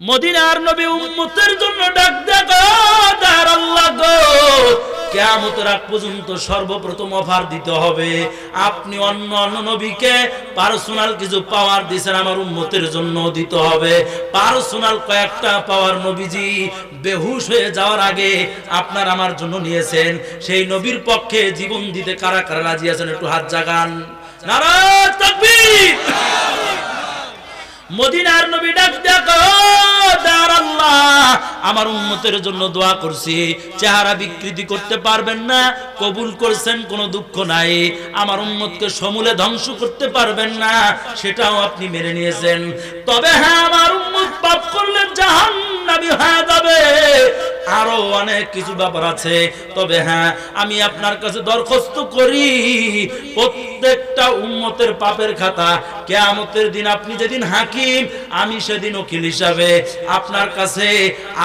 মদিনার নবী উম্মতের জন্য ডাক দেখো দার আল্লাহ গো, কেয়ামতের আগ পর্যন্ত সর্বপ্রথম অফার দিতে হবে। আপনি অন্য অন্য নবীকে পার্সোনাল কিছু পাওয়ার দিয়েছেন আমার উম্মতের জন্য দিতে হবে। পার্সোনাল কয়েকটা পাওয়ার নবীজি বেহুশ হয়ে যাওয়ার আগে আপনার আমার জন্য নিয়েছেন। সেই নবীর পক্ষে জীবন দিতে কারা কারা রাজি আছেন একটু হাত জাগান। নারাজ, তাকবীর! মদিনার নবী ডাক, দেখো আমার উন্মতের জন্য দোয়া করছি। চেহারা বিকৃতি করতে পারবেন না, কবুল করছেন, কোনো দুঃখ নাই। আমার উন্মতকে সমূলে ধ্বংস করতে পারবেন না, সেটাও আপনি মেনে নিয়েছেন। তবে হ্যাঁ আমার উন্মত পাপ করলে জাহান নাবি হয়ে যাবে। আরও অনেক কিছু ব্যাপার আছে। তবে হ্যাঁ আমি আপনার কাছে দরখাস্ত করি, প্রত্যেকটা উম্মতের পাপের খাতা। কেয়ামতের দিন আপনি যেদিন হাকিম, আমি সেদিন উকিল হিসাবে। আপনার কাছে,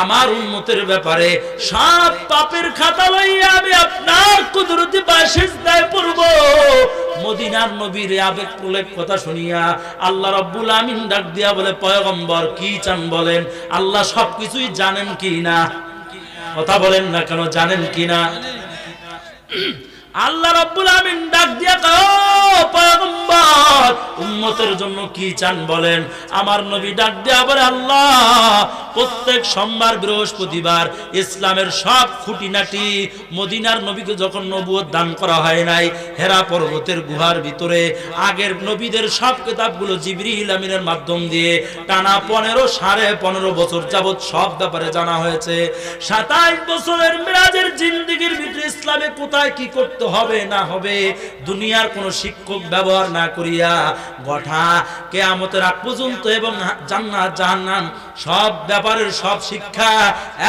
আমার উন্মতের ব্যাপারে সব পাপের খাতা লইয়া আমি আপনার কুদরতি বাসিস পড়ব। মদিনার নবীর আবেগ প্রলেপ কথা শুনিয়া আল্লাহ রব্বুল আমিন ডাক দিয়া বলে, পয়গম্বর, কি চান বলেন? আল্লাহ সবকিছুই জানেন কি না? কথা বলেন না কেন জানেন কি না আল্লাহ রাব্বুল আমিন ডাক দিয়া পয়গম্বর, উম্মতের জন্য কি চান বলেন? আমার নবী ডাক দিয়া বলে, আল্লাহ, প্রত্যেক সোমবার, বৃহস্পতিবার ইসলামের সব খুঁটিনাটি মদিনার নবীকে যখন নবুয়ত দান করা হয় নাই, হেরা পর্বতের গুহার ভিতরে, আগের নবীদের সব কিতাবগুলো জিবরিল আমিনের মাধ্যম দিয়ে টানা পনেরো সাড়ে পনেরো বছর যাবত সব ব্যাপারে জানা হয়েছে। সাতাইশ বছরের মিরাজের জিন্দিগির ভিতরে ইসলামে কোথায় কি করতে হবে না হবে, দুনিয়ার কোন শিক্ষক ব্যবহার না করিয়া গঠা কেয়ামতের আগ পর্যন্ত এবং জান্নাত, জাহান্নাম সব ব্যাপারের সব শিক্ষা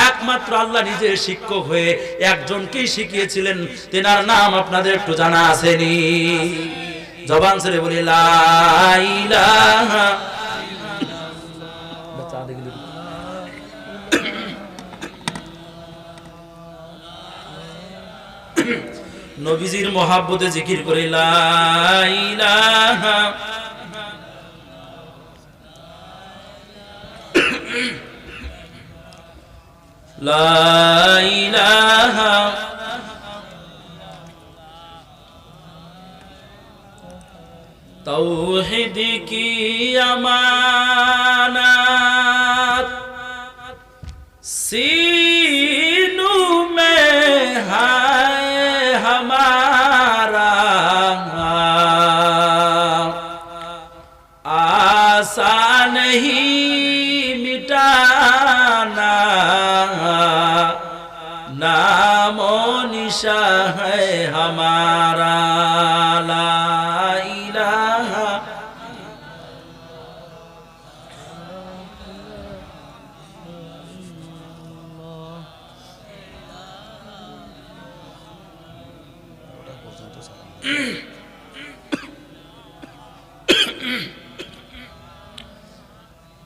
একমাত্র আল্লাহ নিজে শিক্ষক হয়ে একজনকেই শিখিয়েছিলেন। তেনার নাম আপনাদের একটু জানা আসেনি জবান ছেড়ে বলি, লা ইলাহা বাচ্চা দেখলি নবীজির মহাব্বতে জিকির করে লা ইলাহা লা ইলাহা निशा है हमारा ला इलाहा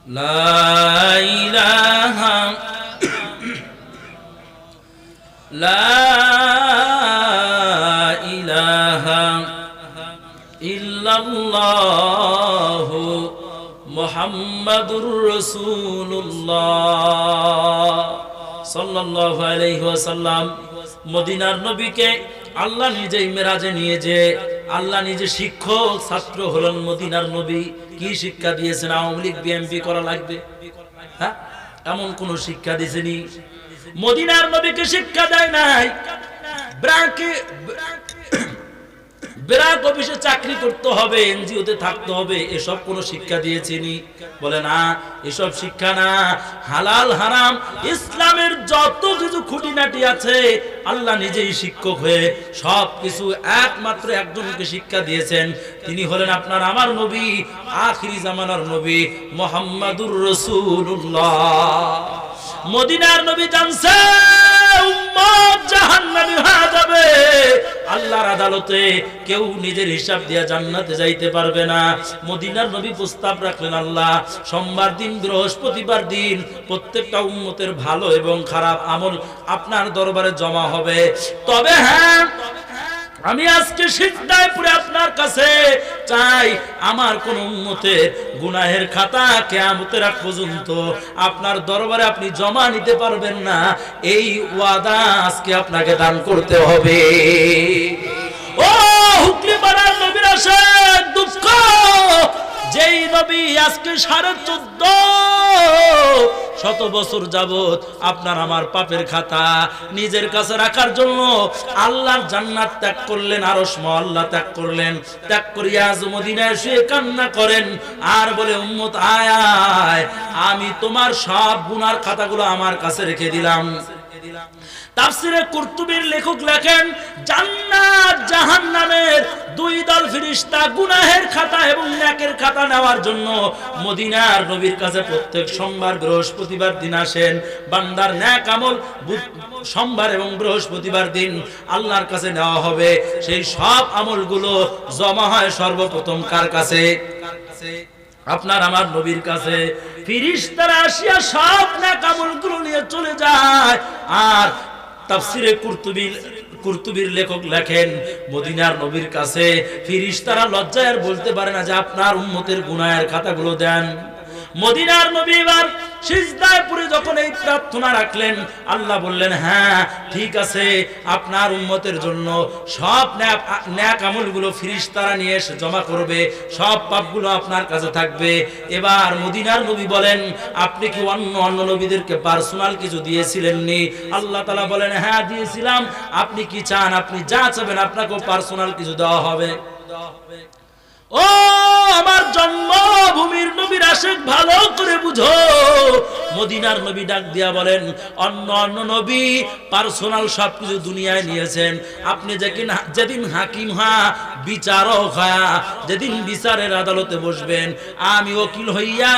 لا إله لا الله محمد رسول الله صلى الله عليه وسلم মদিনার নবীকে আল্লাহ নিজেই মেরাজে নিয়ে যে আল্লাহ নিজে শিক্ষক ছাত্র হলেন মদিনার নবী কি শিক্ষা দিয়েছেন আওয়ামী লীগ বিএমপি করা লাগবে হ্যাঁ এমন কোন শিক্ষা দিয়েছেনি মদিনার নবীকে শিক্ষা দেয় নাই ব্রাকে বিরাট অফিসে চাকরি করতে হবে, এনজিওতে থাকতে হবে, এসব কোন শিক্ষা দিয়েছেনি বলে, না, এসব শিক্ষা না। হালাল, হারাম, ইসলামের যত কিছু খুঁটিনাটি আছে, আল্লাহ নিজেই শিক্ষক হয়ে সব কিছু একমাত্র একজনকে শিক্ষা দিয়েছেন। তিনি হলেন আপনার আমার নবী, আখিরি জামানার নবী মোহাম্মদুর রসুল্লাহ মদিনার নবী জানছে কেউ নিজের হিসাব যাইতে পারবে না। মদিনার নবী প্রস্তাব রাখলেন, আল্লাহ, সোমবার দিন, বৃহস্পতিবার দিন প্রত্যেকটা উম্মতের ভালো এবং খারাপ আমল আপনার দরবারে জমা হবে। তবে হ্যাঁ আমি আজকে সিদ্ধায় পুরে আপনার কাছে চাই, আমার কোন উন্মতে গুনাহের খাতা আমতে আগ পর্যন্ত আপনার দরবারে আপনি জমা নিতে পারবেন না। এই ওয়াদা আজকে আপনাকে দান করতে হবে। ও হুকলি পাড়ার নবীর দুঃখ! যেই নবী আজকে সাড়ে চোদ্দ শত বছর যাবত আপনার আমার পাপের খাতা নিজের কাছে রাখার জন্য আল্লাহর জান্নাত ত্যাগ করলেন, আরশ আল্লাহ ত্যাগ করলেন, ত্যাগ করিয়া মদিনায় শুয়ে কান্না করেন আর বলে, উম্মত, আয় আয়, আমি তোমার সব গুনার খাতাগুলো আমার কাছে রেখে দিলাম। তাফসিরে কুরতুবির লেখক লেখেন, জান্নাত জাহান্নামের দুই দল ফেরেশতা গুনাহের খাতা এবং নেকের খাতা নেওয়ার জন্য মদিনার নবীর কাছে প্রত্যেক সোমবার, বৃহস্পতিবার দিন আসেন। বান্দার ন্যাক আমল সোমবার এবং বৃহস্পতিবার দিন আল্লাহর কাছে নেওয়া হবে। সেই সব আমলগুলো জমা হয় সর্বপ্রথম কার কাছে কার কাছে? আপনার আমার নবীর কাছে ফিরিস্তারা আসিয়া সব ন্যাক আমলগুলো নিয়ে চলে যায়। আর তাফসিরে কুর্তুবিল কুর্তুবির লেখক লেখেন, মদিনার নবীর কাছে ফিরিস তারা লজ্জায় বলতে পারে না যে আপনার উম্মতের গুনায়ের খাতাগুলো দেন। মদিনার নবী এবার সিজদায় যখন এই প্রার্থনা রাখলেন, আল্লাহ বললেন হ্যাঁ ঠিক আছে, আপনার উম্মতের জন্য সব ন্যাক ন্যাক আমলগুলো ফিরিস্তারা নিয়ে এসে জমা করবে, সব পাপগুলো আপনার কাছে থাকবে। এবার মদিনার নবী বলেন, আপনি কি অন্য অন্য নবীদেরকে পার্সোনাল কিছু দিয়েছিলেন নি আল্লাহ তালা বলেন হ্যাঁ দিয়েছিলাম। আপনি কি চান? আপনি যা চাবেন, আপনাকেও পার্সোনাল কিছু দেওয়া হবে দেওয়া হবে। ও, আমার জন্মভূমির নবীর আশেক ভালো করে বুঝো। মদিনার নবী ডাক দিয়া বলেন, অন্য অন্য নবী পার্সোনাল সবকিছু দুনিয়ায় নিয়েছেন। আপনি যেদিন হাকিম হা, বিচারক হয়া যেদিন বিচারের আদালতে বসবেন, আমি ওকিল হইয়া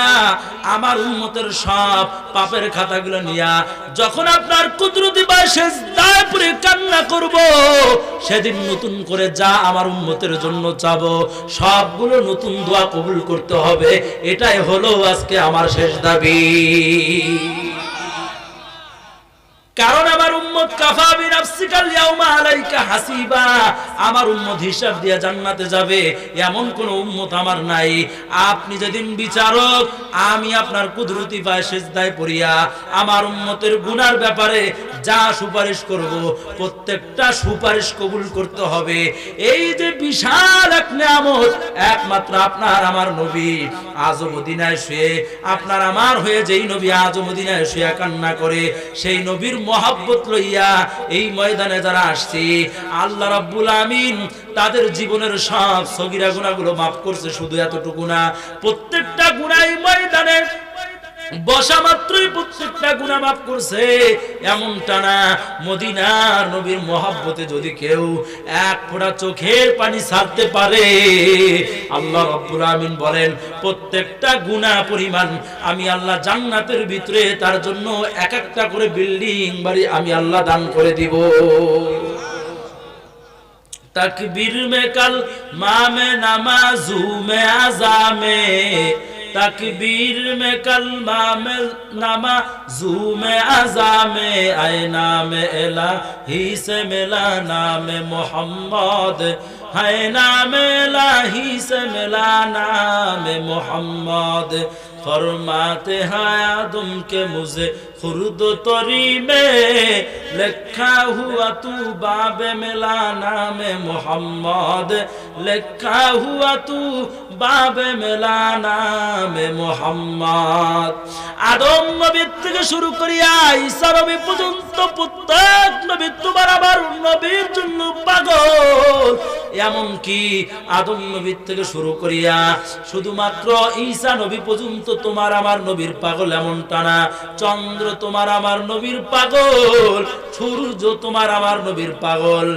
আমার উন্মতের সব পাপের খাতাগুলো নিয়া, যখন আপনার কুদরতি বয়সে দায় পরে কান্না করব, সেদিন নতুন করে যা আমার উন্মতের জন্য চাবো সবগুলো নতুন দোয়া কবুল করতে হবে। এটাই হলো আজকে আমার শেষ দাবি। কারণ আমার উম্মত হাসিবা জান্নাতে যাবে, এমন কোন উম্মত আমার নাই। আপনি যেদিন বিচারক, আমি আপনার কুদরতি পায়ে সেজদায় পড়িয়া আমার উম্মতের গুনার ব্যাপারে যা সুপারিশ করব, প্রত্যেকটা সুপারিশ কবুল করতে হবে। এই যে বিশাল এক নিয়ামত, একমাত্র আপনার আমার নবী আজও মদিনায় শুয়ে, আপনার আমার হয়ে যেই নবী আজও মদিনায় শুয়ে কান্না করে, সেই নবীর মহাব্বত লইয়া এই ময়দানে যারা আসছে, আল্লাহ রাব্বুল আমিন তাদের জীবনের সব সগিরা গুণাগুলো মাফ করছে, শুধু এতটুকু না। প্রত্যেকটা গুণাই ময়দানে বসা মাত্রই প্রত্যেকটা গুণা মাফ করছে। এমনটা না, মদিনার নবীর মহাব্বতে যদি কেউ এক ফোড়া চোখের পানি ছাড়তে পারে, আল্লাহ রব্বুল আমিন বলেন, প্রত্যেকটা গুণা পরিমাণ আমি আল্লাহ জান্নাতের ভিতরে, তার জন্য এক একটা করে বিল্ডিং বাড়ি আমি আল্লাহ দান করে দিব। তাকবীর মে কাল, মা মে নামাজু মে আজামে تکبیر میں کلمہ میں نما میں ازا میں آئے نام الہی ہی سے ملا نام محمد ہے نام الہی سے ملا نام محمد۔ فرماتے ہیں آدم کے مجھے खुर्द तरी में लिखा हुआ तू बाब मिला नाम मोहम्मद लिखा हुआ तू বাব মেলা নামে মোহাম্মদ আদম নবীর থেকে শুরু করিয়া ঈসা নবী পর্যন্ত প্রত্যেক নবী তোমার আবার নবীর জন্য পাগল এমন কি আদম নবীর থেকে শুরু করিয়া শুধুমাত্র ঈসা নবী পর্যন্ত তোমার আমার নবীর পাগল এমনটা না। চন্দ্র তোমার আমার নবীর পাগল, সূর্য তোমার আমার নবীর পাগল,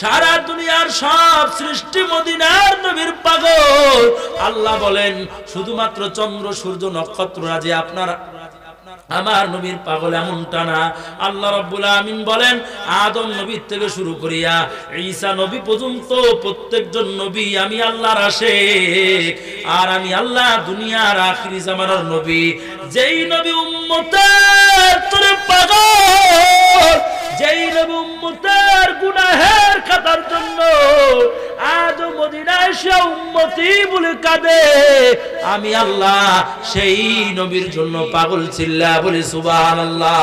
সারা দুনিয়ার সব সৃষ্টি মদিনার নবীর পাগল। আল্লাহ বলেন, শুধুমাত্র চন্দ্র, সূর্য নক্ষত্র রাজে আপনার আমার নবীর পাগল এমনটা না। আল্লাহ রব্বুল আমিন বলেন, আদম নবীর থেকে শুরু করিয়া ঈসা নবী পর্যন্ত প্রত্যেকজন নবী আমি আল্লাহর আসে আর আমি আল্লাহ দুনিয়ার আখিরি জামানার নবী। যেই নবী উম্মতের তোরে পাগল আজ সে বলে কাঁদে। আমি আল্লাহ সেই নবীর জন্য পাগল চিল্লা বলে সুবাহ আল্লাহ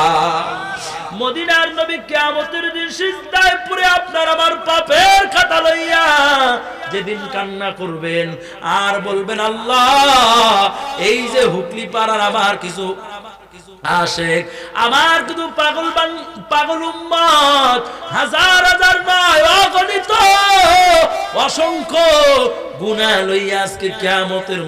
মদিনার নবী কিয়ামতের দিন সিজদায় পড়ে আপনার আমার পাপের খাতা লইয়া যেদিন কান্না করবেন, আর বলবেন, আল্লাহ, এই যে হুকলি পাড়ার আমার কিছু আশেক। আমার কিন্তু পাগল পাগল উম্মত। হাজার হাজার নয় অসংখ্য গুণা লইয়া আজকে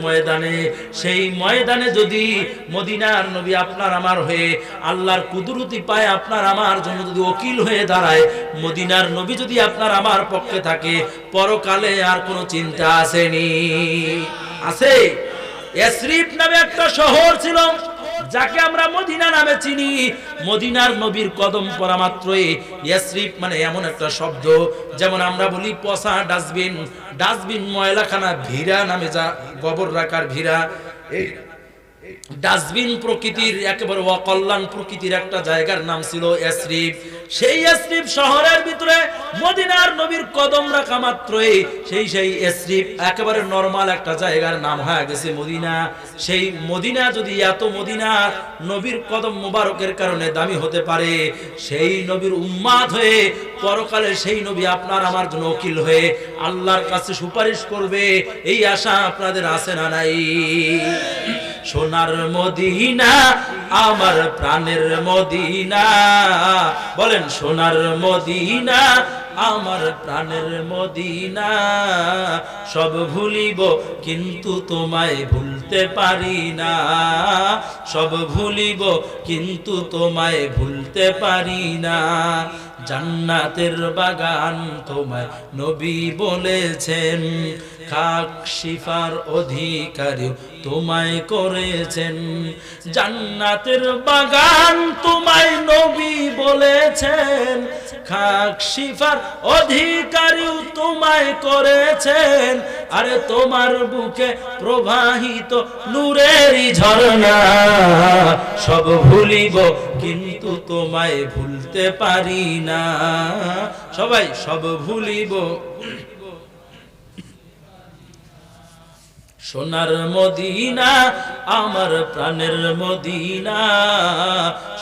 ময়দানে। সেই ময়দানে যদি মদিনার নবী আপনার আমার হয়ে, আল্লাহর কুদরতি পায় আপনার আমার জন্য যদি ওকিল হয়ে দাঁড়ায়, মদিনার নবী যদি আপনার আমার পক্ষে থাকে, পরকালে আর কোনো চিন্তা আসেনি। আছে? এসরিফ নামে একটা শহর ছিল। যাকে আমরা মদিনা নামে চিনি। মদিনার নবীর কদম পরা মাত্রই মানে এমন একটা শব্দ, যেমন আমরা বলি পচা ডাস্টবিন। ডাস্টবিন ময়লাখানা ভিড়া নামে যা গোবর রাখার ভিড়া ডাস্টবিন প্রকৃতির একেবারে অকল্যাণ প্রকৃতির একটা জায়গার নাম ছিল এসরিফ। সেই এসরিফ শহরের ভিতরে মদিনার নবীর কদম রাখা মাত্রই সেই সেই এসরিফ একেবারে নরমাল একটা জায়গার নাম হয়ে গেছে মদিনা। সেই মদিনা যদি এত মদিনা নবীর কদম মোবারকের কারণে দামি হতে পারে, সেই নবীর উম্মাদ হয়ে পরকালে সেই নবী আপনার আমার জন্য উকিল হয়ে আল্লাহর কাছে সুপারিশ করবে, এই আশা আপনাদের আছে না নাই? সোনার মদিনা, আমার প্রাণের মদিনা। বলেন, সোনার মদিনা, আমার প্রাণের মদিনা। সব ভুলিব, কিন্তু তোমায় ভুলতে পারি না। সব ভুলিব, কিন্তু তোমায় ভুলতে পারি না। জান্নাতের বাগান তোমায় নবী বলেছেন খাক শিফার অধিকারী তোমায় করেছেন। জান্নাতের বাগান তোমায় নবী বলেছেন। খাক শিফার অধিকারী তোমায় করেছেন। আরে তোমার বুকে প্রবাহিত নূরেরই ঝর্ণা সব ভুলিব, কিন্তু তোমায় ভুলতে পারি না। সবাই সব ভুলিব। সোনার মদিনা, আমার প্রাণের মদিনা।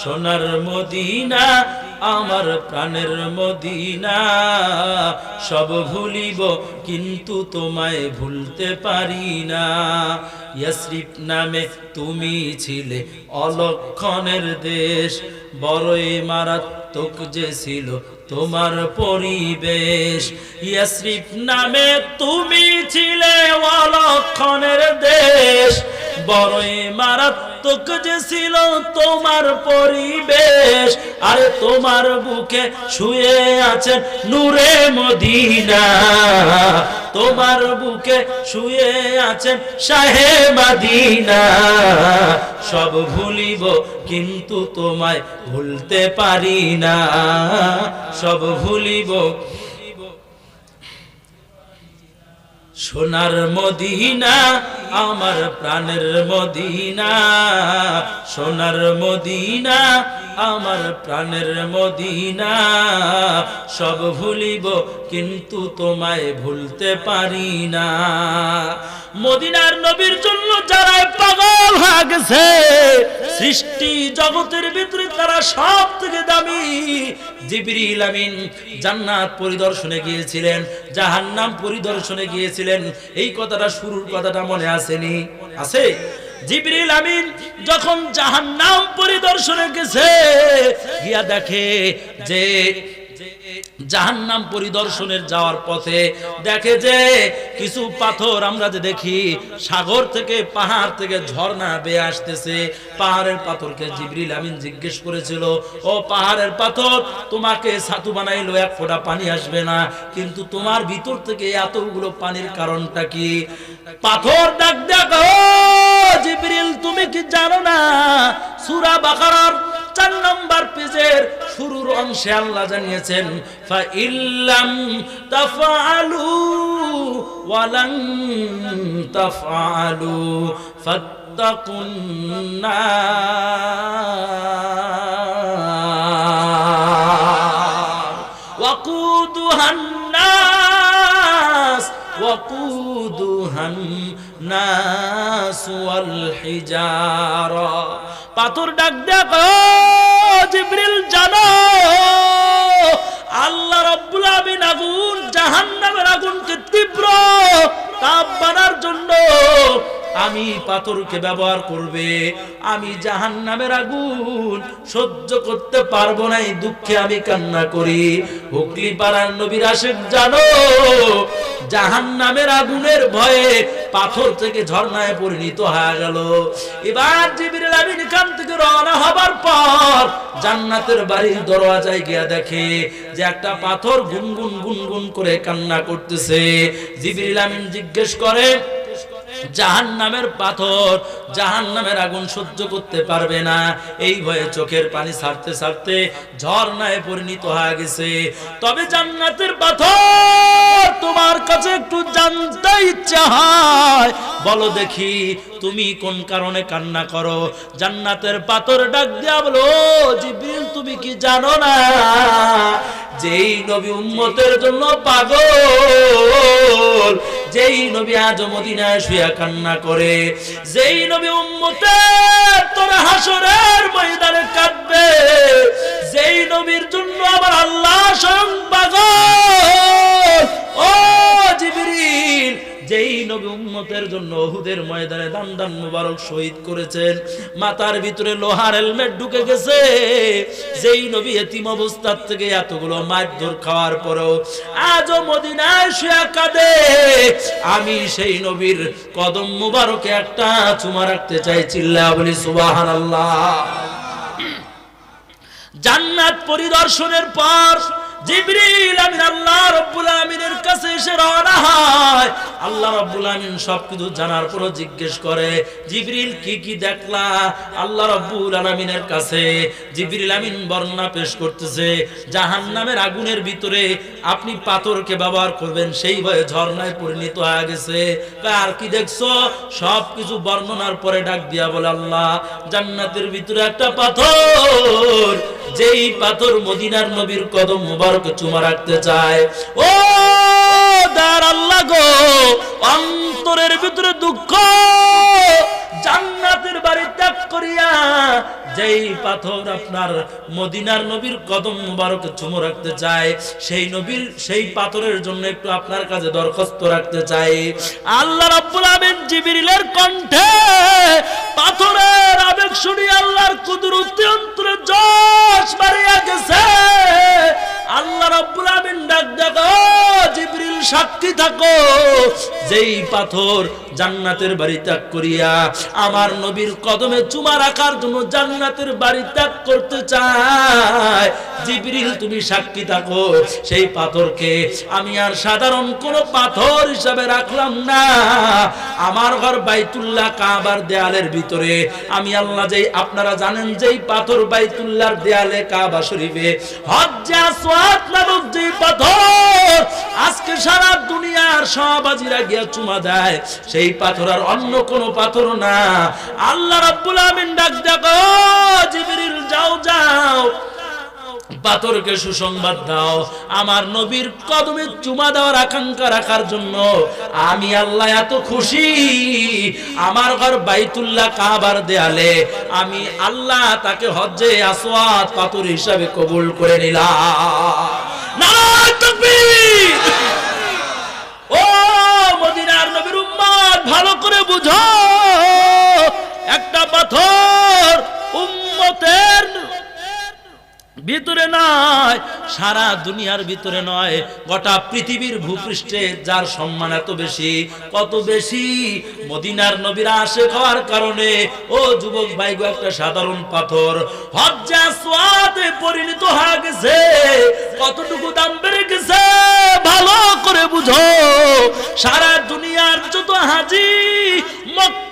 সোনার মদিনা, আমার প্রাণের মদিনা। সব ভুলিব, কিন্তু তোমায় ভুলতে পারি না। ইয়াসরিফ নামে তুমি ছিলে অলক্ষণের দেশ, বড়ই মারাত্মক যে ছিল তোমার পরিবেশ। ইয়াসরিফ নামে তুমি ছিলে অলক্ষণের দেশ। বড়ই মারাত্মক যে ছিল তোমার পরিবেশ। আরে তোমার বুকে শুয়ে আছেন নূরে মদিনা। তোমার বুকে শুয়ে আছেন শাহে মাদিনা। সব ভুলিব কিন্তু তোমায় ভুলতে পারি না। সব ভুলিব সোনার মদিনা, আমার প্রাণের মদিনা। সোনার মদিনা, আমার প্রাণের মদিনা। সব ভুলিব, কিন্তু তোমায় ভুলতে পারি না। মদিনার নবীর জন্য যারা পাগল হয়ে গেছে সৃষ্টি জগতের ভিতরে তারা সব থেকে দামি। জিবরিল আমিন জান্নাত পরিদর্শনে গিয়েছিলেন, জাহান্নাম পরিদর্শনে গিয়েছিলেন। এই কথাটা শুরুর কথাটা মনে আসেনি। আছে? জিবরিল আমিন যখন জাহান্নাম পরিদর্শনে গেছে, গিয়া দেখে যে জাহান্নাম পরিদর্শনের যাওয়ার পথে দেখে যে কিছু পাথর আমরা যে দেখি, সাগর থেকে, পাহাড় থেকে ঝর্ণা বেয়ে আসতেছে। পাহাড়ের পাথরকে জিবরিল আমিন জিজ্ঞেস করেছিল, ও পাহাড়ের পাথর, তোমাকে ছাতু বানাইলো, এক ফোঁটা পানি আসবে না। কিন্তু তোমার ভিতর থেকে এতগুলো পানির কারণটা কি? পাথর ডাক দেখো জিবরিল, তুমি কি জানো না? সূরা বাকারার চার নম্বর পেজের শুরুর অংশে আল্লাহ জানিয়েছেন ফা ইল্লাম তাফআলু ওয়ালান তাফআলু ফাত্তাকুন নার ওয়াকুদুহা الناس وقودها الناس والحجاره পাথর ডাক দেয়া কয়, "ও জিবরিল জানো আল্লাহ রব্বুল আমিন আগুন জাহান্নামের আগুনকে তীব্র তাপ বানার জন্য আমি পাথরকে ব্যবহার করবে। আমি জাহান্নামের আগুন সহ্য করতে পারব না, এই দুঃখে আমি কান্না করি। হুকলি পাড়ার নবীর আশেক জানো, জাহান্নামের আগুনের ভয়ে পাথর থেকে ঝর্ণায় পরিণত হয়ে গেল। এবার জিবির আমিন এখান থেকে রওনা হবার পর জান্নাতের বাড়ির দরওয়াজায় গিয়া দেখে যে একটা পাথর গুনগুন গুনগুন করে কান্না করতেছে। জিবির আমিন জিজ্ঞেস করে জাহান নামের পাথর জাহান নামের আগুন সহ্য করতে পারবে না। এই ভয়ে চোখের পানি ছাড়তে ছাড়তে ঝর্ণায় পরিণত হয়ে গেছে। তবে জান্নাতের পাথর তোমার কাছে একটু জানতে ইচ্ছা হয়। বলো দেখি, তুমি কোন কারণে কান্না করো? জান্নাতের পাথর ডাক দিয়া বলো, জিব্রিল, তুমি কি জানো না যেই নবী উম্মতের জন্য পাগল? যেই নবী আজ মদিনায় শুয়া কান্না করে। যেই নবী উম্মতের তোরা হাসরের ময়দানে কাঁদবে, যেই নবীর জন্য আমার আল্লাহ স্বয়ং ও যেই নবী উম্মতের জন্য ওহুদের ময়দানে দান দান মুবারক শহীদ করেছেন, মাথার ভিতরে লোহার হেলমেট ঢুকে গেছে। যেই নবী এতিম অবস্থার থেকে এতগুলো মারধর খাওয়ার পরেও আজও মদিনায় শুয়ে কাঁদে। আমি সেই নবীর কদম মুবারকে একটা চুমা রাখতে চাই চিল্লা বলি, সুবহানাল্লাহ। জান্নাত পরিদর্শনের পর আল্লাহ রব্বুল আমিনের কাছে এসে রওনা হয়। আল্লাহ রব্বুল আমিন সবকিছু জানার পরও জিজ্ঞেস করে কি কি দেখলা? আল্লাহ রব্বুল কাছে আমিন বর্ণনা পেশ করতেছে, জাহান্নামের আগুনের ভিতরে আপনি পাথরকে ব্যবহার করবেন, সেই ভয়ে ঝর্ণায় পরিণত হয়ে গেছে। আর কি দেখছ? সবকিছু বর্ণনার পরে ডাক দিয়া বলে, আল্লাহ, জান্নাতের ভিতরে একটা পাথর যেই পাথর মদিনার নবীর কদম মুবারক চুমা রাখতে চায় ও দার আল্লাহ গো। অন্তরের ভিতরে দুঃখ জান্নাতের বাড়ি ত্যাগ করিয়া যেই পাথর আপনার মদিনার নবীর কদম মুবারক চুমো রাখতে চায়, সেই নবীর সেই পাথরের জন্য একটু আপনার কাছে দরখাস্ত রাখতে চাই। আল্লাহ রাব্বুল আমিন জিবরিলের কণ্ঠে পাথরের আবেগ শুনি আল্লাহর কুদরতি অন্তরে জশ মারিয়া গেছে। তুমি সাক্ষী থাকো। সেই পাথরকে আমি আর সাধারণ কোন পাথর হিসাবে রাখলাম না। আমার ঘর বাইতুল্লাহ কাবার দেয়ালের ভিতরে। আমি আল্লাহ যেই, আপনারা জানেন যেই পাথর বাইতুল্লাহর দেয়ালে কাবা শরীফে হজ্জে আসওয়াদ নামক যে পাথর, আজকে সারা দুনিয়ার সবাজিরা গিয়া চুমা দেয়। সেই পাথর আর অন্য কোনো পাথর না। আল্লাহ রাব্বুল আমিন ডাক দেখো জিবরিল, যাও যাও। পাথরকে সুসংবাদ দাও। আমার নবীর কদমে চুমা দেওয়ার আকাঙ্ক্ষা রাখার জন্য আমি আল্লাহ এত খুশি। আমার ঘর বাইতুল্লাহ কাবার দেয়ালে আমি আল্লাহ তাকে হজ্জে আসওয়াত পাথর হিসাবে কবুল করে নিলাম। ও মদিনার নবীর উম্মত, ভালো করে বুঝো। একটা পাথর উম্মতের ভিতরে নয়, সারা দুনিয়ার ভিতরে নয়, গোটা পৃথিবীর ভূপৃষ্ঠে যার সম্মান এত বেশি, কত বেশি? মদিনার নবীরা আসে খাওয়ার কারণে, ও যুবক ভাই গো একটা সাধারণ পাথর। হজ্জা সোয়াদে পরিণত হয়ে গেছে, কতটুকু দাম বেড়ে গেছে, ভালো করে বুঝো। সারা দুনিয়ার যত হাজি, মক্কা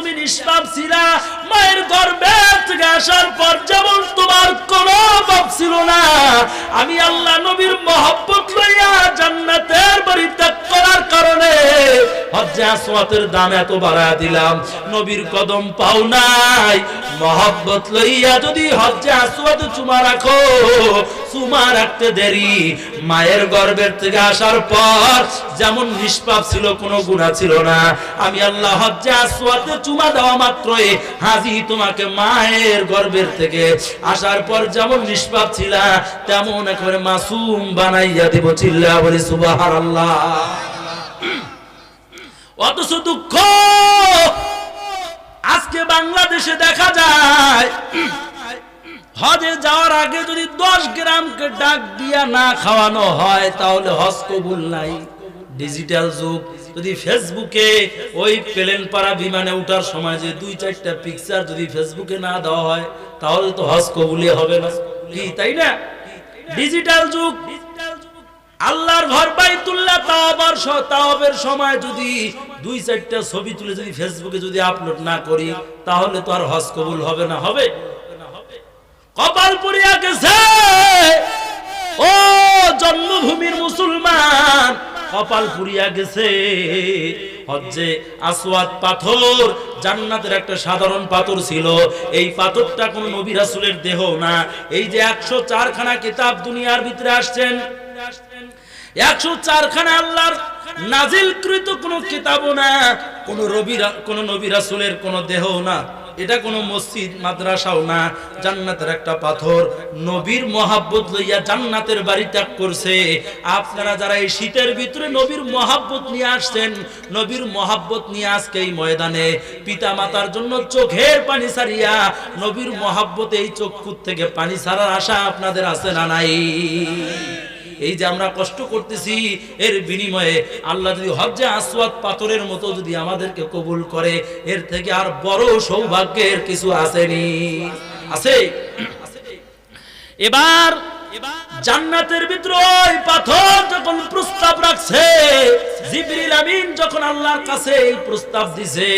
নিষ্পাপ ছিলা মায়ের গর্ভের থেকে আসার পর যেমন তোমার কোনো পাপ ছিল না, আমি আল্লাহ নবীর মহব্বত লইয়া জান্নাতের বাড়ি ত্যাগ করার কারণে দাম এত দিলাম। নবীর কদম পাও নাই। মহব্বত লইয়া যদি চুমা রাখো, চুমা রাখতে দেরি। মায়ের গর্ভের থেকে আসার পর যেমন নিষ্পাপ ছিল, কোনো গুণা ছিল না। আমি আল্লাহ হজ্জে আসওয়াতে চুমা দেওয়া মাত্রই হাজি তোমাকে মায়ের গর্ভের থেকে আসার পর যেমন নিষ্পাপ ছিলা, তেমন একেবারে মাসুম বানাইয়া দেব চিল্লা বলি, সুবহানাল্লাহ। অথচ দুঃখ, আজকে বাংলাদেশে দেখা যায়, হজে যাওয়ার আগে যদি দশ গ্রামকে ডাক দিয়া না খাওয়ানো হয়, তাহলে হজ কবুল নাই। ডিজিটাল যুগ যদি ফেসবুকে ওই প্লেন পাড়া বিমানে উঠার সময় যে দুই চারটা পিকচার যদি ফেসবুকে না দেওয়া হয়, তাহলে তো হজ কবুলি হবে না। কি, তাই না? ডিজিটাল যুগ। আল্লাহর ঘর বাইতুল্লাহ তাওবার তাওবের সময় যদি দুই চারটা ছবি তুলে যদি ফেসবুকে যদি আপলোড না করি, তাহলে তো আর হজ কবুল হবে না, হবে? কপাল পড়িয়া গেছে। ও জন্মভূমির মুসলমান কপাল পুরিয়া গেছে। হজ্জে আসওয়াদ পাথর, জান্নাতের একটা সাধারণ পাথর ছিল। এই পাথরটা কোন নবী রাসূলের দেহ না। এই যে একশো চারখানা কিতাব দুনিয়ার ভিতরে আসছেন, একশো চারখানা আল্লাহর নাজিলকৃত কোনো কিতাবও না, কোন রবি কোন নবী রাসূলের কোন দেহ না। এটা কোনো মসজিদ, মাদ্রাসাও না, জান্নাতের একটা পাথর। নবীর মহাব্বত লইয়া জান্নাতের বাড়ি ত্যাগ করছে। আপনারা যারা এই শীতের ভিতরে নবীর মহাব্বত নিয়ে আসছেন, নবীর মহাব্বত নিয়ে আজকে এই ময়দানে পিতা মাতার জন্য চোখের পানি সারিয়া নবীর মহাব্বত এই চক্ষুর থেকে পানি ছাড়ার আশা আপনাদের আছে না নাই? এই যে আমরা কষ্ট করতেছি, এর বিনিময়ে আল্লাহ যদি হজ্জে আসওয়াদ পাথরের মতো যদি আমাদেরকে কবুল করে, এর থেকে আর বড় সৌভাগ্যের কিছু আসেনি। আছে? এবার জান্নাতের ভিতরে ওই পাথর যখন প্রস্তাব রাখছে, জিবরিল আমিন যখন আল্লাহর কাছে এই প্রস্তাব দিছে,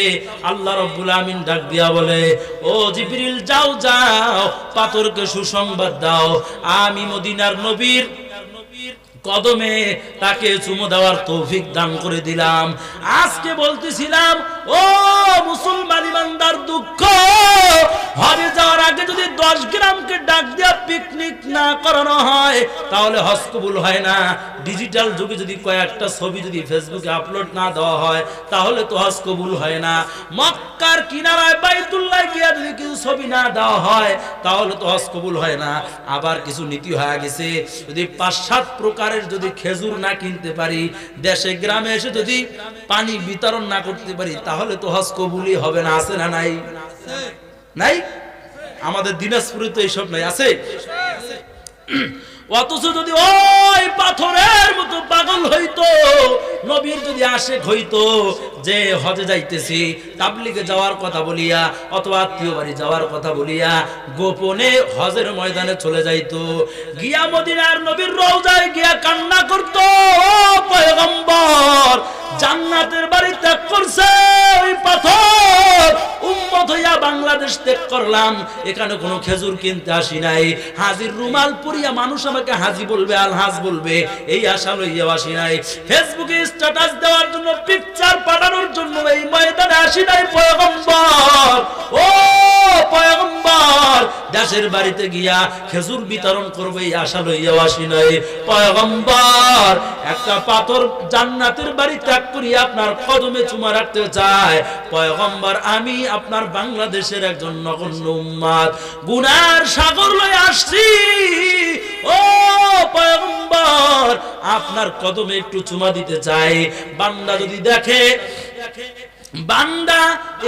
আল্লাহ রাব্বুল আমিন ডাক দিয়া বলে, ও জিবরিল, যাও যাও, পাথরকে সুসংবাদ দাও। আমি মদিনার নবীর কদমে তাকে চুমো দেওয়ার তৌফিক দান করে দিলাম। আজকে বলতেছিলাম, ও মুসলমান ইমানদার দুঃখ হজে যাওয়ার আগে যদি দশ গ্রামকে ডাক দেওয়া পিকনিক না করানো হয়, তাহলে হস্তবুল হয় না। ডিজিটাল যুগে যদি কয়েকটা ছবি যদি ফেসবুকে আপলোড না দেওয়া হয়, তাহলে তো হজ কবুল হয় না। মক্কার কিনারায় বাইতুল্লাহ গিয়া যদি কিছু ছবি না দেওয়া হয়, তাহলে তো হজ কবুল হয় না। আবার কিছু নীতি হয়ে গেছে। যদি পাঁচ সাত প্রকারের যদি খেজুর না কিনতে পারি, দেশে গ্রামে এসে যদি পানি বিতরণ না করতে পারি, তাহলে তো হজ কবুলই হবে না। আছে না নাই? নাই? আমাদের দিনাজপুরে তো এইসব নাই। আছে? অথচ যদি ওই পাথরের মতো পাগল হইতো, নবীর যদি আশেক হইতো, যে হজে যাইতেছি তাবলিকে যাওয়ার কথা বলিয়া, অথবা আত্মীয় বাড়ি যাওয়ার কথা বলিয়া, গোপনে হজের ময়দানে চলে যাইতো, গিয়া মদিনার নবীর রওজায় গিয়া কান্না করতো পয়গম্বর! জান্নাতের বাড়ি ত্যাগ করছে, ওই পাথর। উম্মত হইয়া বাংলাদেশ ত্যাগ করলাম, এখানে কোনো খেজুর কিনতে আসি নাই। হাজির রুমাল পরিয়া মানুষ আমাকে হাজি বলবে আলহাজ বলবে, এই আশা লইয়া আসি নাই। ফেসবুকে স্ট্যাটাস দেওয়ার জন্য পিকচার পাঠানোর জন্য এই ময়দানে আসি নাই, পয়গম্বর। ও পয়গম্বর, দেশের বাড়িতে গিয়া খেজুর বিতরণ করবে, এই আশা লইয়া আসি নাই। পয়গম্বর, একটা পাথর জান্নাতের বাড়ি ত্যাগ করিয়া আপনার কদমে চুমা রাখতে চায়। পয়গম্বর, আমি আপনার বাংলাদেশের একজন নগণ্য উম্মাদ। গুনার সাগর লয়ে আসছি। ও পয়গম্বর, আপনার কদমে একটু চুমা দিতে চাই। বান্দা যদি দেখে দেখে বান্দা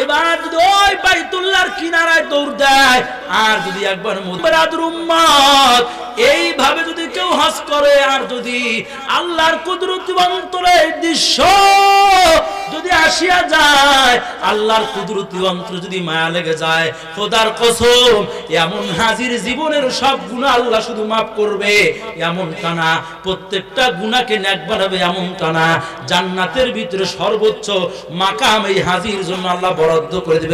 এবার যদি ওই বাইতুল্লাহর কিনারায় দৌড় দেয়, আর যদি একবার মুদরাদুর উম্মত এইভাবে যদি কেউ হজ করে, আর যদি আল্লাহর কুদরতি অন্তরের দৃশ্য যদি আসিয়া যায়, আল্লাহর কুদরতি অন্তর যদি মায়া লেগে যায়, খোদার কসম, এমন হাজির জীবনের সব গুণা আল্লাহ শুধু মাফ করবে। এমন কানা প্রত্যেকটা গুণাকে ন্যাক বানাবে এমন কানা জান্নাতের ভিতরে সর্বোচ্চ মাকাম এই হাজির জন্য আল্লাহ বরাদ্দ করে দিবে।